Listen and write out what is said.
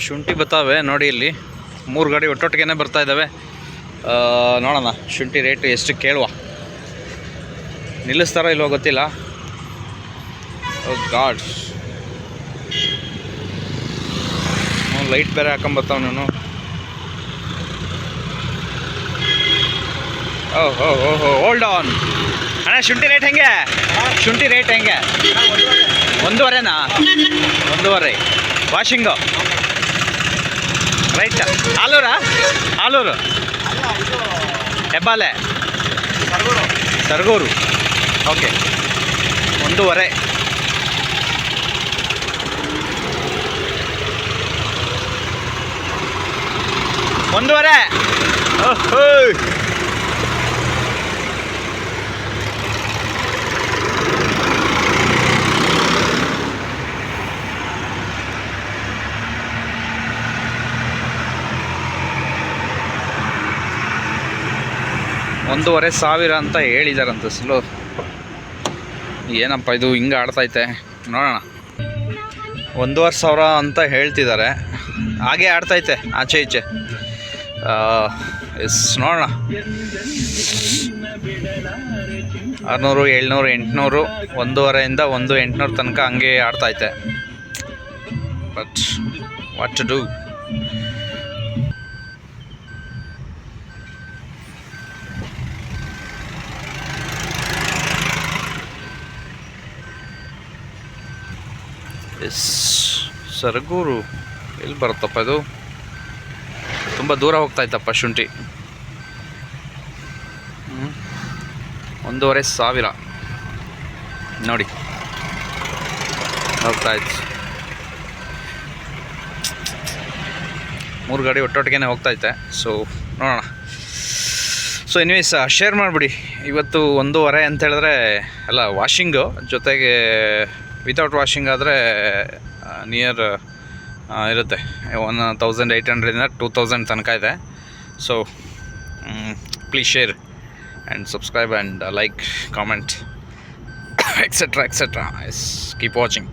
ಶುಂಠಿ ಬರ್ತಾವೆ ನೋಡಿ ಇಲ್ಲಿ. ಮೂರು ಗಾಡಿ ಒಟ್ಟೊಟ್ಟಿಗೆ ಬರ್ತಾ ಇದ್ದಾವೆ ನೋಡೋಣ ಶುಂಠಿ ರೇಟ್ ಎಷ್ಟು ಕೇಳುವ. ನಿಲ್ಲಿಸ್ತಾರೋ ಇಲ್ವೋ ಗೊತ್ತಿಲ್ಲ. ಗಾಡ್. ಲೈಟ್ ಬೇರೆ ಹಾಕೊಂಬರ್ತಾವ ನಾನು. ಓ ಓಹ್ ಹೋಲ್ಡ್ ಆನ್ ಅಣ್ಣ, ಶುಂಠಿ ರೇಟ್ ಹೆಂಗೆ? ಶುಂಠಿ ರೇಟ್ ಹೆಂಗೆ? ಒಂದೂವರೆನಾ? ಒಂದೂವರೆ. ವಾಷಿಂಗು ರೈಟ್ ಆಲೂರಾ? ಆಲೂರು. ಹೆಬ್ಬಾಲೆ. ಸರ್ಗೂರು. ಓಕೆ. ಒಂದೂವರೆ. ಒಂದೂವರೆ. ಓಹೋ ಒಂದೂವರೆ ಸಾವಿರ ಅಂತ ಹೇಳಿದಾರಂತ ಸ್ಲೋ ಏನಪ್ಪ ಇದು ಹಿಂಗೆ ಆಡ್ತೈತೆ. ನೋಡೋಣ. ಒಂದೂವರೆ ಸಾವಿರ ಅಂತ ಹೇಳ್ತಿದ್ದಾರೆ. ಹಾಗೆ ಆಡ್ತೈತೆ, ಆಚೆ ಈಚೆ. ಎಸ್, ನೋಡೋಣ. ಆರುನೂರು, ಏಳ್ನೂರು, ಎಂಟುನೂರು, ಒಂದೂವರೆಯಿಂದ ಒಂದು ಎಂಟುನೂರು ತನಕ ಹಂಗೆ ಆಡ್ತೈತೆ. But what to do yes. Saragur. ಎಲ್ಲಿ ಬರುತ್ತಪ್ಪ ಇದು? ತುಂಬ ದೂರ ಹೋಗ್ತಾ ಇತ್ತಪ್ಪ ಶುಂಠಿ. ಒಂದೂವರೆ ಸಾವಿರ. ನೋಡಿ. ಹೋಗ್ತಾ ಇತ್ತು. ಮೂರು ಗಾಡಿ ಒಟ್ಟೊಟ್ಟಿಗೆ ಹೋಗ್ತಾ ಇದ್ದೆ ಸೊ ನೋಡೋಣ. ಸೊ ಎನಿವೇಸ್ ಶೇರ್ ಮಾಡಿಬಿಡಿ. ಇವತ್ತು ಒಂದೂವರೆ ಅಂತ ಹೇಳಿದ್ರೆ, ಅಲ್ಲ ವಾಷಿಂಗು ಜೊತೆಗೆ ವಿತೌಟ್ ವಾಷಿಂಗ್ ಆದರೆ ನಿಯರ್ ಇರುತ್ತೆ. ಒನ್ ತೌಸಂಡ್ ಏಯ್ಟ್ ಹಂಡ್ರೆಡಿಂದ ಟೂ ತೌಸಂಡ್ ತನಕ ಇದೆ. So please share and subscribe and like comment etcetera etcetera yes keep watching